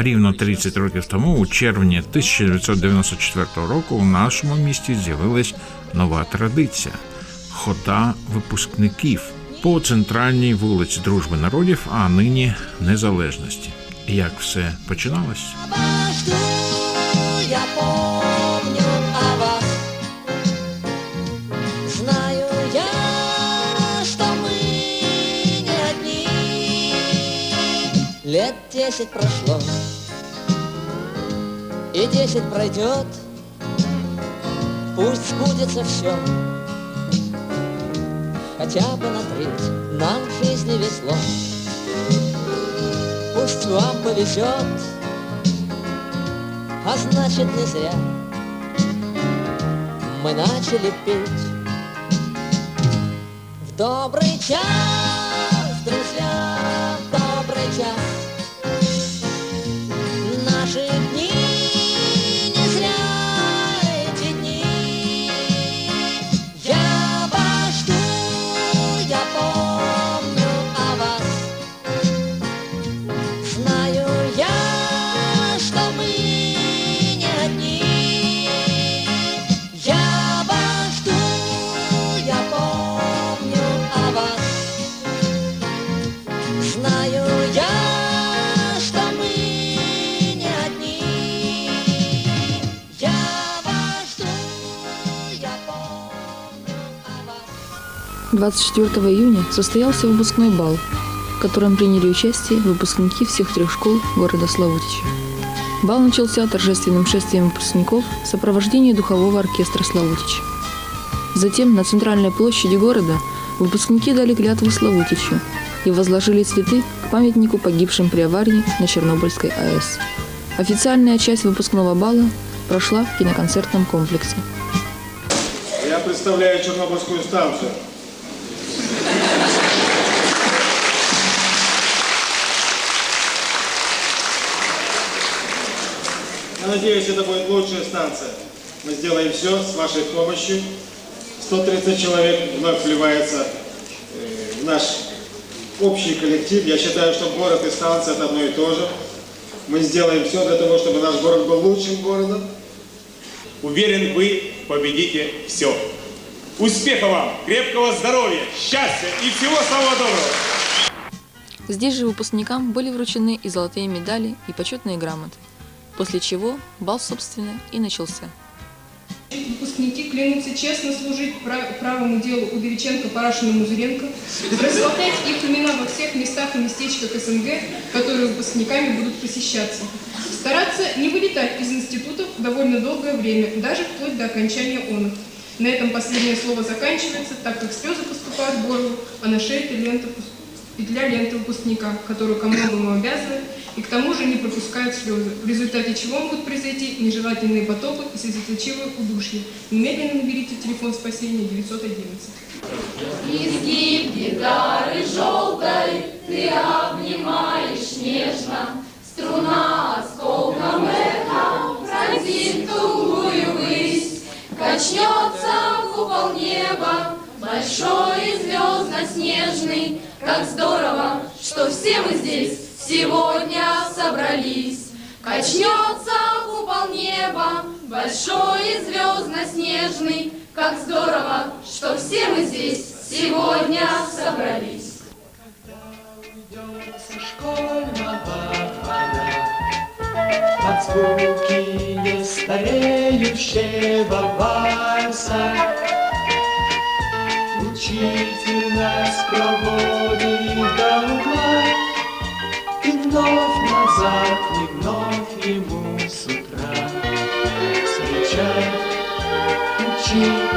Рівно 30 років тому, у червні 1994 року, у нашому місті з'явилась нова традиція хода випускників по центральній вулиці Дружби народів, а нині незалежності. Як все починалось? Лет десять прошло, и десять пройдет. Пусть сбудется все, хотя бы на треть нам в жизни весло. Пусть вам повезет, а значит не зря Мы начали петь В добрый час, 24 июня состоялся выпускной бал, в котором приняли участие выпускники всех трех школ города Славутича. Бал начался торжественным шествием выпускников в сопровождении духового оркестра Славутича. Затем на центральной площади города выпускники дали клятву Славутичу и возложили цветы к памятнику погибшим при аварии на Чернобыльской АЭС. Официальная часть выпускного бала прошла в киноконцертном комплексе. Я представляю Чернобыльскую станцию. Надеюсь, это будет лучшая станция. Мы сделаем все с вашей помощью. 130 человек вновь вливается э, в наш общий коллектив. Я считаю, что город и станция это одно и то же. Мы сделаем все для того, чтобы наш город был лучшим городом. Уверен, вы победите все. Успехов вам, крепкого здоровья, счастья и всего самого доброго! Здесь же выпускникам были вручены и золотые медали, и почетные грамоты. После чего бал, собственно, и начался. Выпускники клянутся честно служить пра- правому делу Удовиченко, Парашина, Музыренко, расхватать их имена во всех местах и местечках СНГ, которые выпускниками будут посещаться. Стараться не вылетать из институтов довольно долгое время, даже вплоть до окончания он. На этом последнее слово заканчивается, так как слезы поступают в горло, а на шее лента, пус- петля ленты выпускника, которую ко многому обязывает, и к тому же не пропускают слезы, в результате чего могут произойти нежелательные потопы и слезоточивое удушье. Немедленно наберите телефон спасения 911. Изгиб гитары желтой ты обнимаешь нежно, Струна осколком эха пронзит тугую высь, Качнется купол неба, большой звездно-снежный, Как здорово, что все мы здесь сегодня собрались. Качнется купол неба, большой и звездно-снежный, Как здорово, что все мы здесь сегодня собрались. школьного двора Под звуки нестареющего вальса Жизнь проводит до угла, И вновь назад, и вновь ему с утра встречать учить.